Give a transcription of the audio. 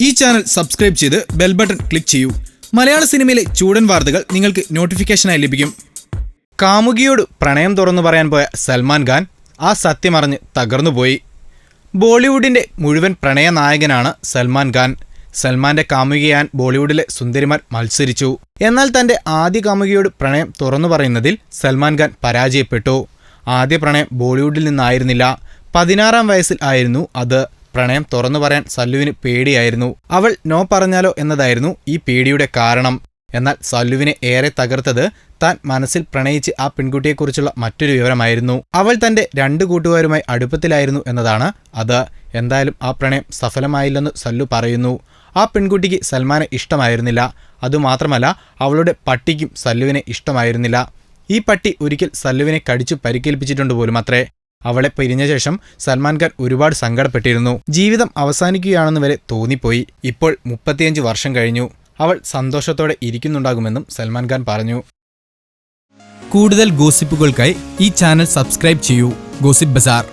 ഈ channel subscribe ചെയ്ത് bell button click ചെയ്യൂ. മലയാള സിനിമയിലെ ചൂടൻ വാർത്തകൾ നിങ്ങൾക്ക് നോട്ടിഫിക്കേഷനായി ലഭിക്കും. കാമുകിയോട് പ്രണയം തുറന്നു പറയാൻ പോയ സൽമാൻ ഖാൻ ആ സത്യമറിഞ്ഞ് തകർന്നുപോയി ബോളിവുഡിന്റെ മുഴുവൻ പ്രണയ നായകനാണ് സൽമാൻ ഖാൻ. സൽമാന്റെ കാമുകിയാൻ ബോളിവുഡിലെ സുന്ദരിമാർ മത്സരിച്ചു. എന്നാൽ തന്റെ ആദ്യ കാമുകിയോട് പ്രണയം തുറന്നു പറയുന്നതിൽ സൽമാൻ ഖാൻ പരാജയപ്പെട്ടു. ആദ്യ പ്രണയം ബോളിവുഡിൽ നിന്നായിരുന്നില്ല. പതിനാറാം വയസ്സിൽ ആയിരുന്നു അത്. പ്രണയം തുറന്നു പറയാൻ സല്ലുവിന് പേടിയായിരുന്നു. അവൾ നോ പറഞ്ഞാലോ എന്നതായിരുന്നു ഈ പേടിയുടെ കാരണം. എന്നാൽ സല്ലുവിനെ ഏറെ തകർത്തത് താൻ മനസ്സിൽ പ്രണയിച്ച് ആ പെൺകുട്ടിയെക്കുറിച്ചുള്ള മറ്റൊരു വിവരമായിരുന്നു. അവൾ തന്റെ രണ്ട് കൂട്ടുകാരുമായി അടുപ്പത്തിലായിരുന്നു എന്നതാണ് അത്. എന്തായാലും ആ പ്രണയം സഫലമായില്ലെന്ന് സല്ലു പറയുന്നു. ആ പെൺകുട്ടിക്ക് സൽമാനെ ഇഷ്ടമായിരുന്നില്ല. അതുമാത്രമല്ല അവളുടെ പട്ടിക്കും സല്ലുവിനെ ഇഷ്ടമായിരുന്നില്ല. ഈ പട്ടി ഒരിക്കൽ സല്ലുവിനെ കടിച്ചു പരിക്കേൽപ്പിച്ചിട്ടുണ്ട് പോലും അത്രേ അവളെ പിരിഞ്ഞ ശേഷം സൽമാൻ ഖാൻ ഒരുപാട് സങ്കടപ്പെട്ടിരുന്നു. ജീവിതം അവസാനിക്കുകയാണെന്ന് വരെ തോന്നിപ്പോയി. ഇപ്പോൾ മുപ്പത്തിയഞ്ച് വർഷം കഴിഞ്ഞു. അവൾ സന്തോഷത്തോടെ ഇരിക്കുന്നുണ്ടാകുമെന്നും സൽമാൻ ഖാൻ പറഞ്ഞു. കൂടുതൽ ഗോസിപ്പുകൾക്കായി ഈ ചാനൽ സബ്സ്ക്രൈബ് ചെയ്യൂ. Gossip bazaar.